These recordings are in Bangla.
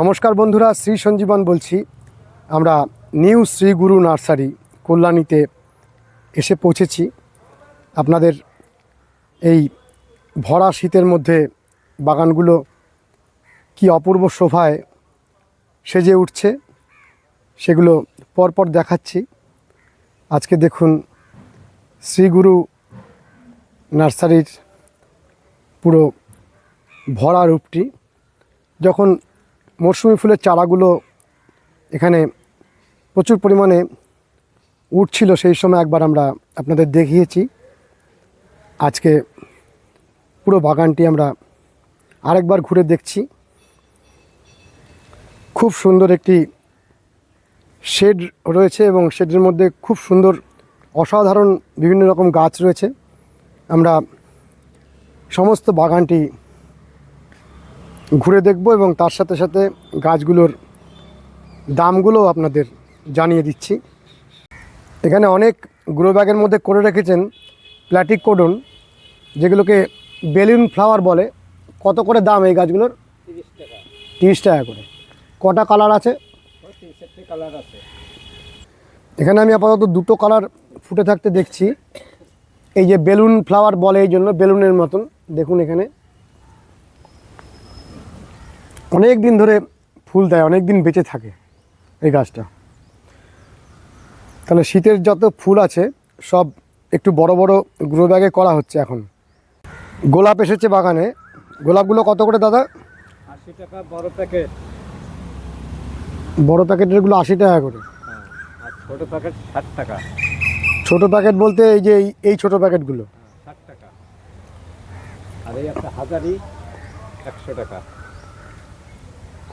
নমস্কার বন্ধুরা, শ্রী সঞ্জীবন বলছি। আমরা নিউ শ্রী গুরু নার্সারি কল্যাণীতে এসে পৌঁছেছি। আপনাদের এই ভরা শীতের মধ্যে বাগানগুলো কি অপূর্ব শোভায় সেজে উঠছে, সেগুলো পরপর দেখাচ্ছি। আজকে দেখুন শ্রীগুরু নার্সারির পুরো ভরা রূপটি। যখন মরশুমি ফুলের চারাগুলো এখানে প্রচুর পরিমাণে উঠছিল, সেই সময় একবার আমরা আপনাদের দেখিয়েছি। আজকে পুরো বাগানটি আমরা আরেকবার ঘুরে দেখছি। খুব সুন্দর একটি শেড রয়েছে এবং শেডের মধ্যে খুব সুন্দর অসাধারণ বিভিন্ন রকম গাছ রয়েছে। আমরা সমস্ত বাগানটি ঘুরে দেখব এবং তার সাথে সাথে গাছগুলোর দামগুলো আপনাদের জানিয়ে দিচ্ছি। এখানে অনেক গ্রো ব্যাগের মধ্যে করে রেখেছেন প্ল্যাটিক কোডন যেগুলোকে বেলুন ফ্লাওয়ার বলে। কত করে দাম এই গাছগুলোর? তিরিশ টাকা। করে। কটা কালার আছে? কালার আছে এখানে আমি আপাতত দুটো কালার ফুটে থাকতে দেখছি। এই যে বেলুন ফ্লাওয়ার বলে এই জন্য, বেলুনের মতন। দেখুন এখানে। অনেক দিন ধরে ফুল দেয় অনেক দিন বেঁচে থাকে এই গাছটা। তাহলে শীতের যত ফুল আছে সব একটু বড় বড় গ্রো ব্যাগে করা হচ্ছে এখন। গোলাপ এসেছে বাগানে। গোলাপগুলো কত করে দাদা? আশি টাকা বড় প্যাকেট বড় প্যাকেটেরগুলো আশি টাকা করে। হ্যাঁ ছোটো প্যাকেট ষাট টাকা। ছোট প্যাকেট বলতে এই যে এই- ছোট প্যাকেটগুলো হ্যাঁ ষাট টাকা। আর এই একটা হাজারি একশো টাকা।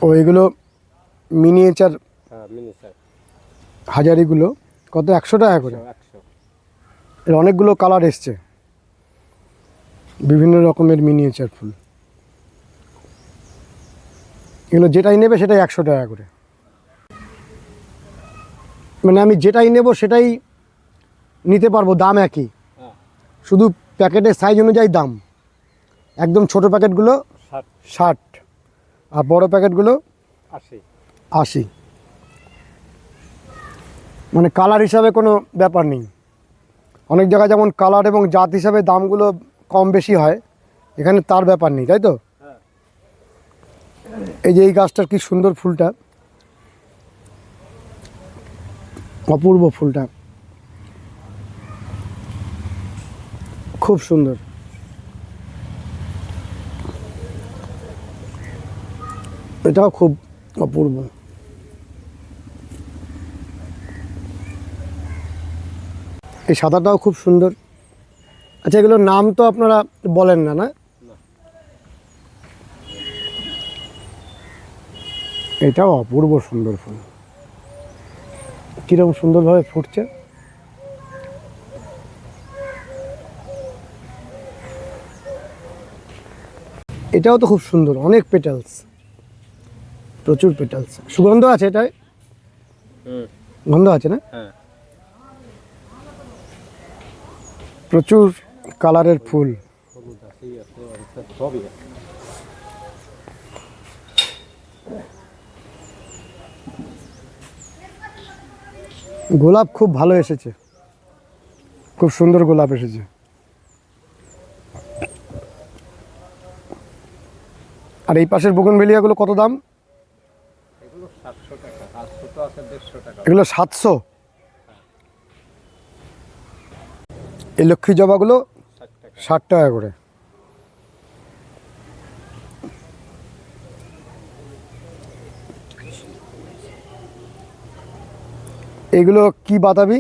ও এগুলো মিনিয়েচার হ্যাঁ হাজারিগুলো কত? একশো টাকা করে? এর অনেকগুলো কালার এসছে। বিভিন্ন রকমের মিনিয়েচার ফুল। এগুলো যেটাই নেবে সেটাই একশো টাকা করে। মানে আমি যেটাই নেব সেটাই নিতে পারব দাম একই। হ্যাঁ। শুধু প্যাকেটের সাইজ অনুযায়ী দাম। একদম ছোট প্যাকেটগুলো ষাট। ষাট। আর বড় প্যাকেটগুলো? আশি। আশি। মানে কালার হিসাবে কোনো ব্যাপার নেই। অনেক জায়গায় যেমন কালার এবং জাত হিসাবে দামগুলো কম বেশি হয় এখানে তার ব্যাপার নেই তাই তো? হ্যাঁ। এই যে এই গাছটার কি সুন্দর ফুলটা। অপূর্ব ফুলটা। খুব সুন্দর। এটাও খুব অপূর্ব। এই সাদাটাও খুব সুন্দর। আচ্ছা এগুলোর নাম তো আপনারা বলেন না না। এটাও অপূর্ব সুন্দর ফুল। কীরকম সুন্দরভাবে ফুটছে? এটাও তো খুব সুন্দর, অনেক পেটালস। প্রচুর পেটালস সুগন্ধ আছে এটাই হুম। গন্ধ আছে না? হ্যাঁ। প্রচুর কালারের ফুল। গোলাপ খুব ভালো এসেছে। খুব সুন্দর গোলাপ এসেছে। আর এই পাশের বগুনভেলিয়াগুলো কত দাম? এগুলো সাতশো? এই লক্ষ্মী জবাগুলো ষাট টাকা। করে। এগুলো কি বাতাবি?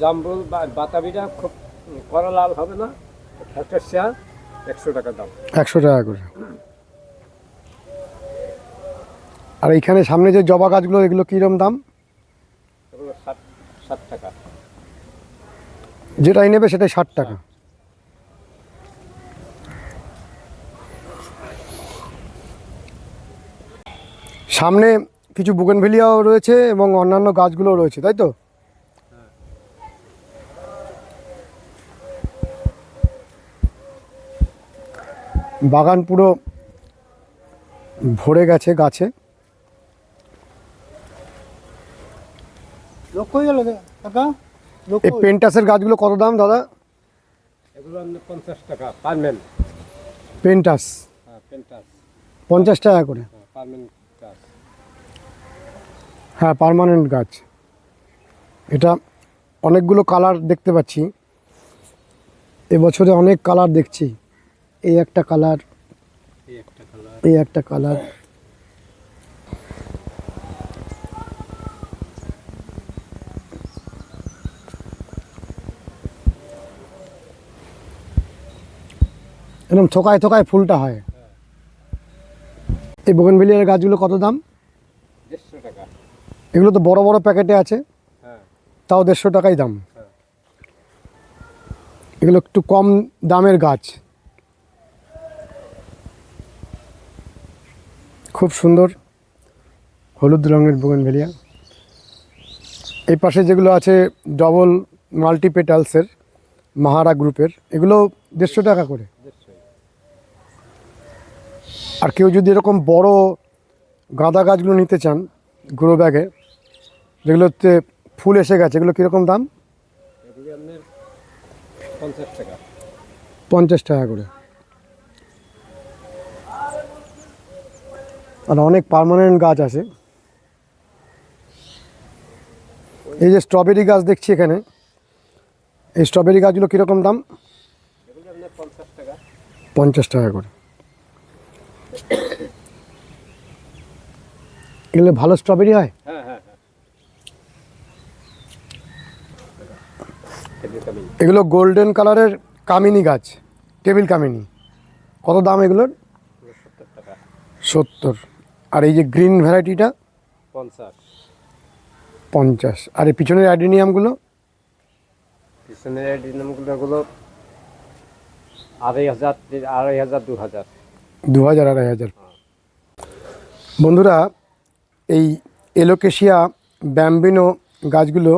জাম্বুল বা বাতাবিটা খুব কড়া লাল হবে না একশো টাকা দাম। একশো টাকা করে। আর এইখানে সামনে যে জবা গাছগুলো এগুলো কীরকম দাম? ষাট টাকা। যেটাই নেবে সেটাই ষাট টাকা। সামনে কিছু বুগেনভেলিয়াও রয়েছে এবং অন্যান্য গাছগুলোও রয়েছে তাই তো? বাগান পুরো ভরে গেছে গাছে। লক্ষ হয়ে গেল কাকা? এই পেন্টাসের গাছগুলো কত দাম দাদা? এগুলো পঞ্চাশ টাকা পেন্টাস হ্যাঁ পেন্টাস পঞ্চাশ টাকা করে? হ্যাঁ পারমেন্ট গাছ। হ্যাঁ পার্মানেন্ট গাছ। এটা অনেকগুলো কালার দেখতে পাচ্ছি। এবছরে অনেক কালার দেখছি। এই একটা কালার এই একটা কালার এরকম থোকায় থোকায় ফুলটা হয়। এই বোগেনভেলিয়ার গাছগুলো কত দাম? টাকা। এগুলো তো বড় বড় প্যাকেটে আছে। হ্যাঁ। তাও দেড়শো টাকাই দাম। হ্যাঁ। এগুলো একটু কম দামের গাছ। খুব সুন্দর হলুদ রঙের বোগেনভেলিয়া এই পাশে যেগুলো আছে ডবল মাল্টিপেটালসের মাহারা গ্রুপের এগুলো দেড়শো টাকা করে। আর কেউ যদি এরকম বড় গাঁদা গাছগুলো নিতে চান গ্রো ব্যাগে যেগুলোতে ফুল এসে গেছে, এগুলো কীরকম দাম? পঞ্চাশ টাকা পঞ্চাশ টাকা করে। আর অনেক পার্মানেন্ট গাছ আছে। এই যে স্ট্রবেরি গাছ দেখছি এখানে, এই স্ট্রবেরি গাছগুলো কীরকম দাম? পঞ্চাশ টাকা পঞ্চাশ টাকা করে। এগুলো ভালো স্ট্রবেরি হয়? হ্যাঁ হ্যাঁ হ্যাঁ। এগুলো গোল্ডেন কালারের কামিনী গাছ টেবিল কামিনী। কত দাম এগুলোর সত্তর আর এই যে গ্রিন ভ্যারাইটিটা পঞ্চাশ। পঞ্চাশ। আর এই পিছনের অ্যাডিনিয়ামগুলো পিছনের এগুলো আড়াই হাজার আড়াই হাজার দু হাজার দু হাজার আড়াই হাজার। বন্ধুরা, এই এলোকেশিয়া, ব্যাম্বিনো গাছগুলো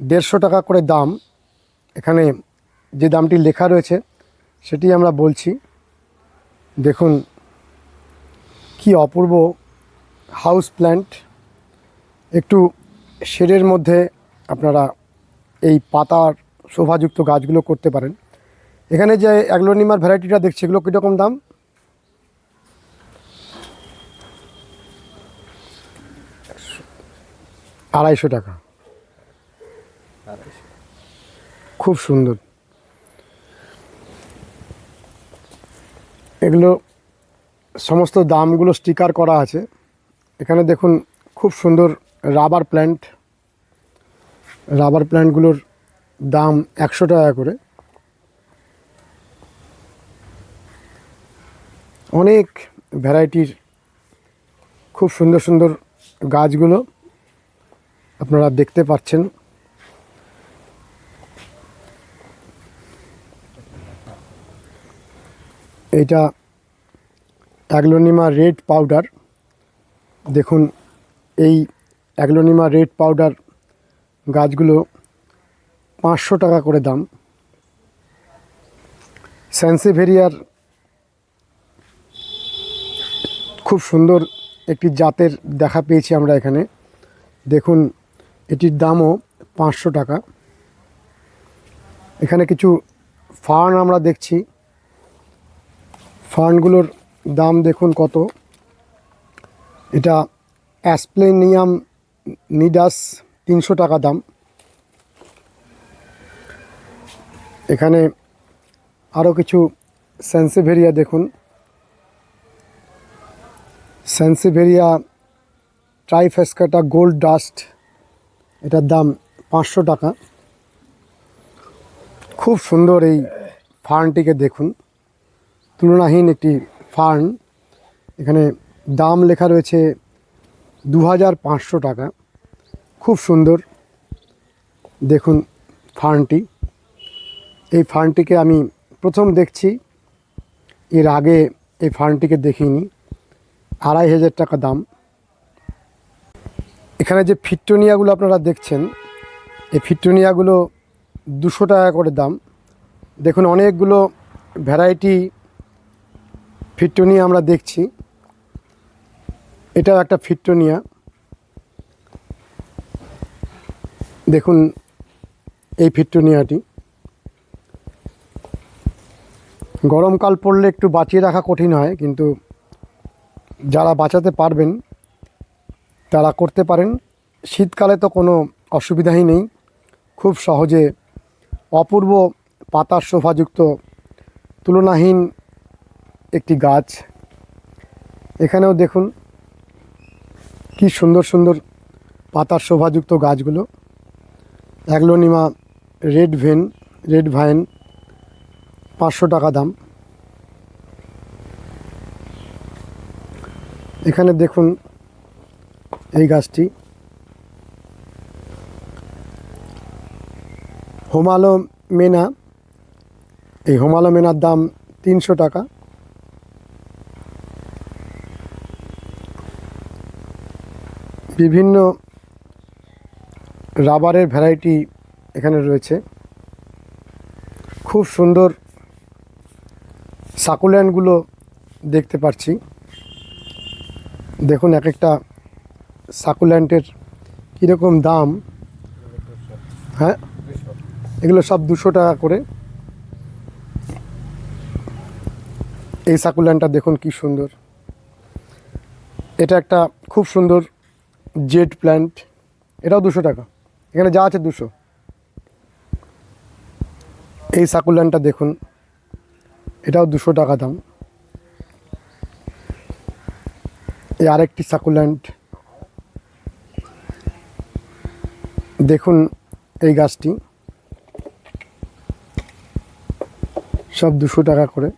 দেড়শো টাকা করে দাম। এখানে যে দামটি লেখা রয়েছে, সেটি আমরা বলছি। দেখুন, কি অপূর্ব হাউস প্ল্যান্ট। একটু শেডের মধ্যে আপনারা এই পাতার শোভাযুক্ত গাছগুলো করতে পারেন। এখানে যে অ্যাগ্লোনিমার ভ্যারাইটিটা দেখছি, এগুলো কীরকম দাম? আড়াইশো টাকা। খুব সুন্দর। এগুলো সমস্ত দামগুলো স্টিকার করা আছে। এখানে দেখুন খুব সুন্দর রাবার প্ল্যান্ট। রাবার প্ল্যান্টগুলোর দাম একশো টাকা করে। অনেক ভ্যারাইটির খুব সুন্দর সুন্দর গাছগুলো। আপনারা দেখতে পাচ্ছেন। এটা অ্যাগলোনিমা রেড পাউডার। দেখুন, এই অ্যাগলোনিমা রেড পাউডার গাছগুলো পাঁচশো টাকা করে দাম। স্যান্সিভেরিয়ার খুব সুন্দর একটি জাতের দেখা পেয়েছি আমরা এখানে। দেখুন এটির দামও পাঁচশো টাকা। এখানে কিছু ফার্ন আমরা দেখছি। ফার্নগুলোর দাম দেখুন কত। এটা অ্যাসপ্লেনিয়াম নিডাস তিনশো টাকা দাম। এখানে আরও কিছু সেন্সিভেরিয়া দেখুন। সেন্সিভেরিয়া ট্রাইফেসকাটা গোল্ড ডাস্ট এটার দাম পাঁচশো টাকা। খুব সুন্দর এই ফার্নটিকে দেখুন। তুলনাহীন একটি ফার্ন। এখানে দাম লেখা রয়েছে দু হাজার পাঁচশো টাকা। খুব সুন্দর দেখুন ফার্নটি। এই ফার্নটিকে আমি প্রথম দেখছি, এর আগে এই ফার্নটিকে দেখিনি। আড়াই হাজার টাকা দাম। এখানে যে ফিট্টোনিয়াগুলো আপনারা দেখছেন, এই ফিট্টোনিয়াগুলো দুশো টাকা করে দাম। দেখুন, অনেকগুলো ভ্যারাইটি ফিট্টোনিয়া আমরা দেখছি। এটাও একটা ফিট্টোনিয়া। দেখুন এই ফিট্টোনিয়াটি। গরমকাল পড়লে একটু বাঁচিয়ে রাখা কঠিন হয়, কিন্তু যারা বাঁচাতে পারবেন তারা করতে পারেন। শীতকালে তো কোনো অসুবিধাই নেই। খুব সহজে অপূর্ব পাতার শোভাযুক্ত তুলনাহীন একটি গাছ। এখানেও দেখুন কি সুন্দর সুন্দর পাতার শোভাযুক্ত গাছগুলো। Aglaonema red vein, red vine, পাঁচশো টাকা দাম। এখানে দেখুন এই গাছটি। হোমালো মেনা এই হোমালো মেনার দাম তিনশো টাকা। বিভিন্ন রাবারের ভ্যারাইটি এখানে রয়েছে। খুব সুন্দর সাকুল্যান্ডগুলো দেখতে পাচ্ছি। দেখুন এক একটা সাকুল্যান্ডের কীরকম দাম? হ্যাঁ? এগুলো সব দুশো টাকা করে। এই সাকুল্যান্ডটা দেখুন কি সুন্দর। এটা একটা খুব সুন্দর জেড প্ল্যান্ট। এটাও দুশো টাকা। এখানে যা আছে দুশো। এই সাকুল্যান্ডটা দেখুন। এটাও দুশো টাকা দাম। এই আরেকটি সাকুল্যান্ড দেখুন এই গাছটি। সব দুশো টাকা করে।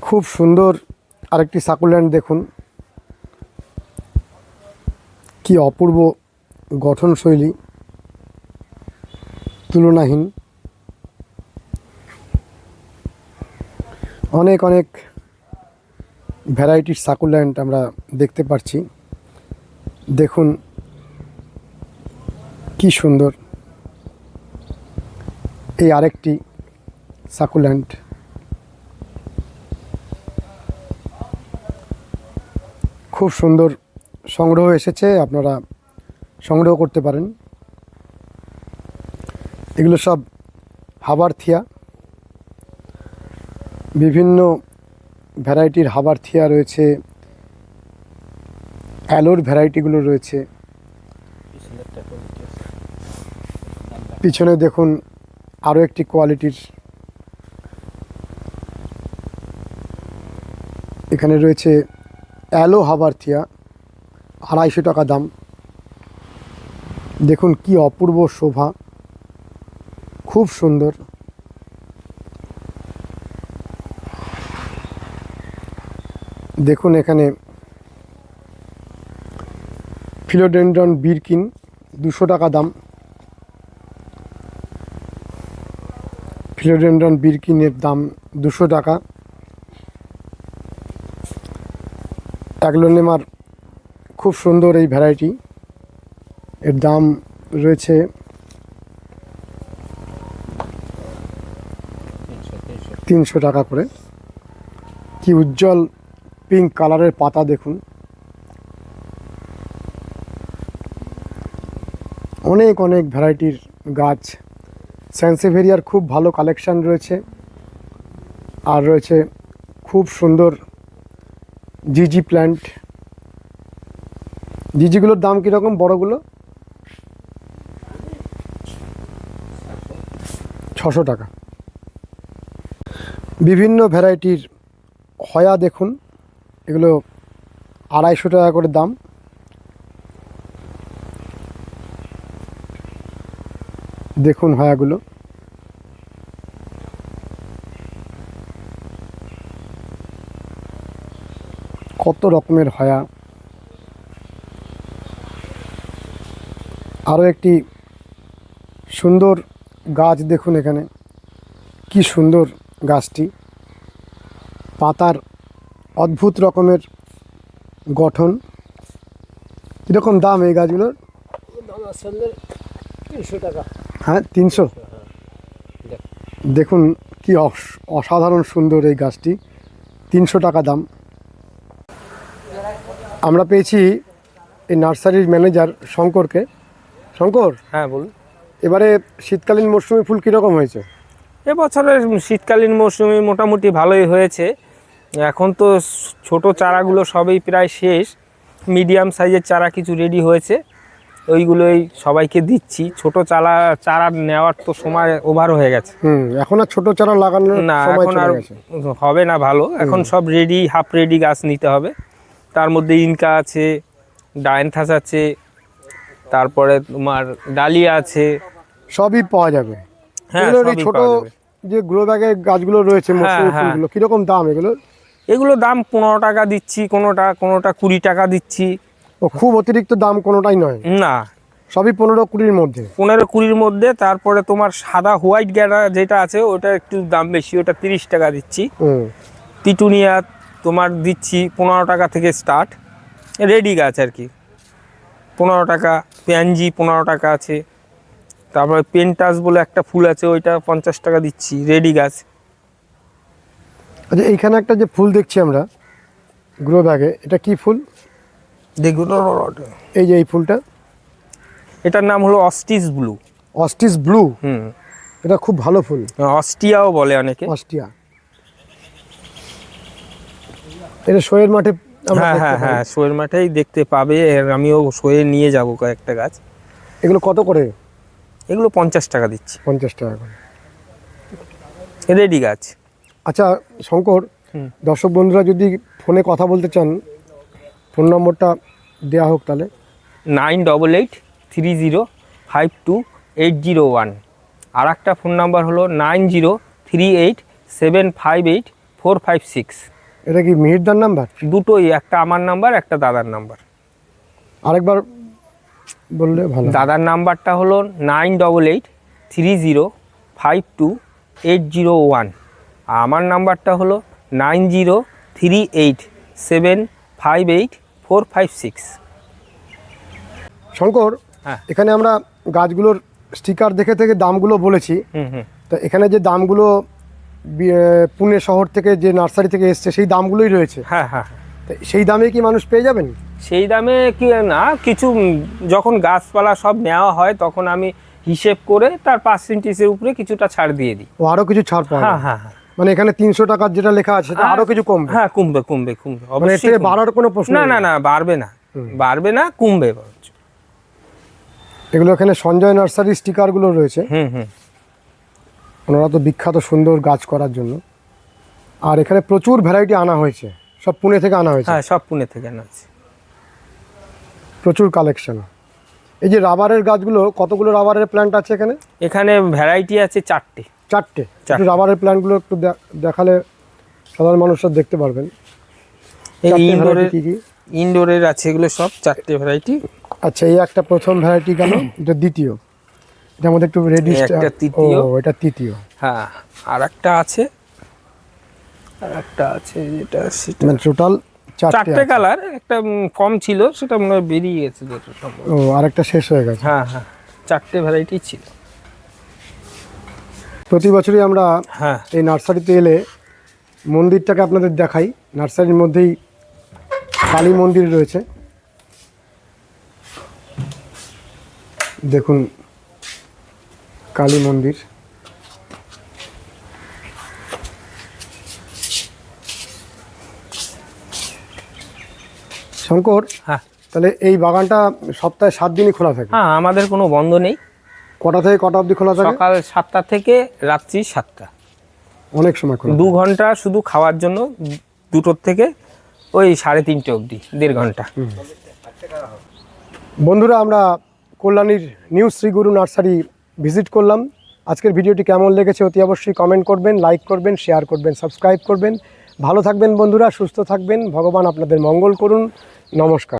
খুব সুন্দর আরেকটি সাকুল্যান্ড দেখুন। কি অপূর্ব গঠনশৈলী। তুলনাহীন। অনেক অনেক ভ্যারাইটির সাকুল্যান্ড আমরা দেখতে পাচ্ছি দেখুন কি সুন্দর। এই আরেকটি সাকুল্যান্ড খুব সুন্দর সংগ্রহ এসেছে, আপনারা সংগ্রহ করতে পারেন। এগুলো সব হাবার থিয়া বিভিন্ন ভ্যারাইটির হাবার থিয়া রয়েছে, অ্যালোর ভ্যারাইটিগুলো রয়েছে। পিছনে দেখুন আরও একটি কোয়ালিটির এখানে রয়েছে অ্যালো হাবারথিয়া, আড়াইশো টাকা দাম। দেখুন কি অপূর্ব শোভা, খুব সুন্দর। দেখুন এখানে ফিলোডেন্ড্রন বিরকিন, দুশো টাকা দাম। ফিলোডেন্ড্রন বিরকিনের দাম দুশো টাকা। অ্যাগলোনেমার খুব সুন্দর এই ভ্যারাইটি। এর দাম রয়েছে তিনশো টাকা করে। কি উজ্জ্বল পিঙ্ক কালারের পাতা দেখুন। অনেক অনেক ভ্যারাইটির গাছ স্যান্সেভেরিয়ার খুব ভালো কালেকশান রয়েছে। আর রয়েছে খুব সুন্দর জিজি প্ল্যান্ট। জিজিগুলোর দাম কীরকম, বড়গুলো? ছশো টাকা। বিভিন্ন ভ্যারাইটির হয়া দেখুন। এগুলো আড়াইশো টাকা করে দাম। দেখুন হয়াগুলো কত রকমের হয়া আরও একটি সুন্দর গাছ দেখুন এখানে। কি সুন্দর গাছটি। পাতার অদ্ভুত রকমের গঠন। কীরকম দাম এই গাছগুলোর? দাম আসলে তিনশো টাকা। হ্যাঁ তিনশো? দেখুন কি অস- অসাধারণ সুন্দর এই গাছটি। তিনশো টাকা দাম। আমরা পেয়েছি এই নার্সারির ম্যানেজার শঙ্করকে। শঙ্কর হ্যাঁ বলুন। এবারে শীতকালীন মরশুমি ফুল কীরকম হয়েছে? এবছরের শীতকালীন মৌসুমে মোটামুটি ভালোই হয়েছে। এখন তো ছোট চারাগুলো সবই প্রায় শেষ। মিডিয়াম সাইজের চারা কিছু রেডি হয়েছে। ওইগুলোই সবাইকে দিচ্ছি। ছোট চারা চারা নেওয়ার তো সময় ওভার হয়ে গেছে। হুম এখন আর ছোট চারা লাগানোর না এখন আর হবে না ভালো। এখন সব রেডি হাফ রেডি গাছ নিতে হবে। তার মধ্যে ইনকা আছে ডায়নথাস আছে তারপরে তোমার ডালিয়া আছে। সবই পাওয়া যাবে। হ্যাঁ ছোট যে গ্রো ব্যাগের গাছগুলো রয়েছে হ্যাঁ। ফুলগুলো কীরকম দাম এগুলো এগুলো দাম পনেরো টাকা দিচ্ছি কোনোটা কোনোটা কুড়ি টাকা দিচ্ছি। ও খুব অতিরিক্ত দাম কোনোটাই নয়। না। সবই পনেরো কুড়ির মধ্যে। পনেরো কুড়ির মধ্যে তারপরে তোমার সাদা হোয়াইট গ্যাডা যেটা আছে ওটা একটু দাম বেশি ওটা তিরিশ টাকা দিচ্ছি। হুম। পিটুনিয়া তোমার দিচ্ছি পনেরো টাকা থেকে স্টার্ট রেডি গাছ আর কি। পনেরো টাকা প্যানজি পনেরো টাকা আছে। তারপরে পেন্টাস বলে একটা ফুল আছে ওইটা পঞ্চাশ টাকা দিচ্ছি রেডি গাছ। আচ্ছা এইখানে একটা যে ফুল দেখছি আমরা গ্রো ব্যাগে এটা কি ফুল? দেখুন এই যে এই ফুলটা? এটার নাম হলো অস্টিস ব্লু। অস্টিস ব্লু? হুম। এটা খুব ভালো ফুল। অস্টিয়াও বলে অনেকে। অস্টিয়া। এটা শোয়ের মাঠে হ্যাঁ হ্যাঁ। হ্যাঁ শোয়ের মাঠেই দেখতে পাবে। আমিও শোয়ে নিয়ে যাব কয়েকটা গাছ। এগুলো কত করে? এগুলো পঞ্চাশ টাকা দিচ্ছি। পঞ্চাশ টাকা করে। রেডি গাছ। আচ্ছা শঙ্কর হুম। দর্শক বন্ধুরা যদি ফোনে কথা বলতে চান ফোন নম্বরটা দেওয়া হোক তাহলে। Nine double eight three zero five two eight zero one. আর একটা ফোন নাম্বার হলো nine zero three eight seven five eight four five six. এটা কি মিহিরদার নাম্বার? দুটোই একটা আমার নাম্বার একটা দাদার নাম্বার। আরেকবার বললে ভালো দাদার নাম্বারটা হলো nine double eight three zero five two eight zero one. আর আমার নাম্বারটা হলো nine zero three eight seven five eight four five six. Shankar হ্যাঁ। এখানে আমরা গাছগুলোর স্টিকার দেখে থেকে দামগুলো বলেছি। হুম হুম। তো এখানে যে দামগুলো পুনে শহর থেকে যে নার্সারি থেকে এসছে সেই দামগুলোই রয়েছে। হ্যাঁ হ্যাঁ। তো সেই দামে কি মানুষ পেয়ে যাবেন? সেই দামে কি না কিছু যখন গাছপালা সব নেওয়া হয় তখন আমি হিসেব করে তার পার্সেন্টেজের উপরে কিছুটা ছাড় দিয়ে দিই। ও আরও কিছু ছাড় পাওয়া হ্যাঁ হ্যাঁ হ্যাঁ। মানে এখানে তিনশো টাকার যেটা লেখা আছে আরও কিছু কমবে? হ্যাঁ কমবে কমবে কমবে মানে অবশ্যই বাড়ার কোনো প্রশ্ন না না না বাড়বে না। বাড়বে না কমবে এগুলো এখানে সঞ্জয় নার্সারি স্টিকারগুলো রয়েছে। হুম হুম। ওনারা তো বিখ্যাত সুন্দর গাছ করার জন্য। আর এখানে প্রচুর ভ্যারাইটি আনা হয়েছে। সব পুনে থেকে আনা হয়েছে। হ্যাঁ সব পুনে থেকে আনা হয়েছে। প্রচুর কালেকশন এই যে রাবারের গাছগুলো কতগুলো রাবারের প্ল্যান্ট আছে এখানে? এখানে ভ্যারাইটি আছে চারটে। চারটে। একটু রাবারের প্ল্যান্টগুলো একটু দেখালে সাধারণ মানুষরা দেখতে পারবেন। ইনডোরের আছে এগুলো সব চারটে ভ্যারাইটি আচ্ছা এই একটা প্রথম ভ্যারাইটি গেল এটা দ্বিতীয়। এটার মধ্যে একটু রেডি একটা তৃতীয়। এটা তৃতীয়। হ্যাঁ আর একটা আছে। আর একটা আছে যেটা সেটা মানে টোটাল চারটে কালার একটা কম ছিল সেটা মনে হয় বেরিয়ে গেছে যেটা সম্ভব ও আরেকটা শেষ হয়ে গেছে। হ্যাঁ হ্যাঁ চারটে ভ্যারাইটি ছিল। প্রতি বছরই আমরা হ্যাঁ। এই নার্সারিতে এলে মন্দিরটাকে আপনাদের দেখাই। নার্সারির মধ্যেই কালী মন্দির রয়েছে। দেখুন কালী মন্দির। শঙ্কর হ্যাঁ। তাহলে এই বাগানটা সপ্তাহে সাত দিনই খোলা থাকে? হ্যাঁ আমাদের কোনো বন্ধ নেই। কটা থেকে কটা অবধি খোলা থাকে? সকাল সাতটা থেকে রাত্রি সাতটা। অনেক সময় খোলা দু ঘণ্টা শুধু খাওয়ার জন্য দুটোর থেকে ওই সাড়ে তিনটে অবধি দেড় ঘণ্টা। বন্ধুরা আমরা কল্যাণীর নিউ শ্রীগুরু নার্সারি ভিজিট করলাম। আজকের ভিডিওটি কেমন লেগেছে অতি অবশ্যই কমেন্ট করবেন লাইক করবেন শেয়ার করবেন সাবস্ক্রাইব করবেন। ভালো থাকবেন বন্ধুরা সুস্থ থাকবেন। ভগবান আপনাদের মঙ্গল করুন। নমস্কার।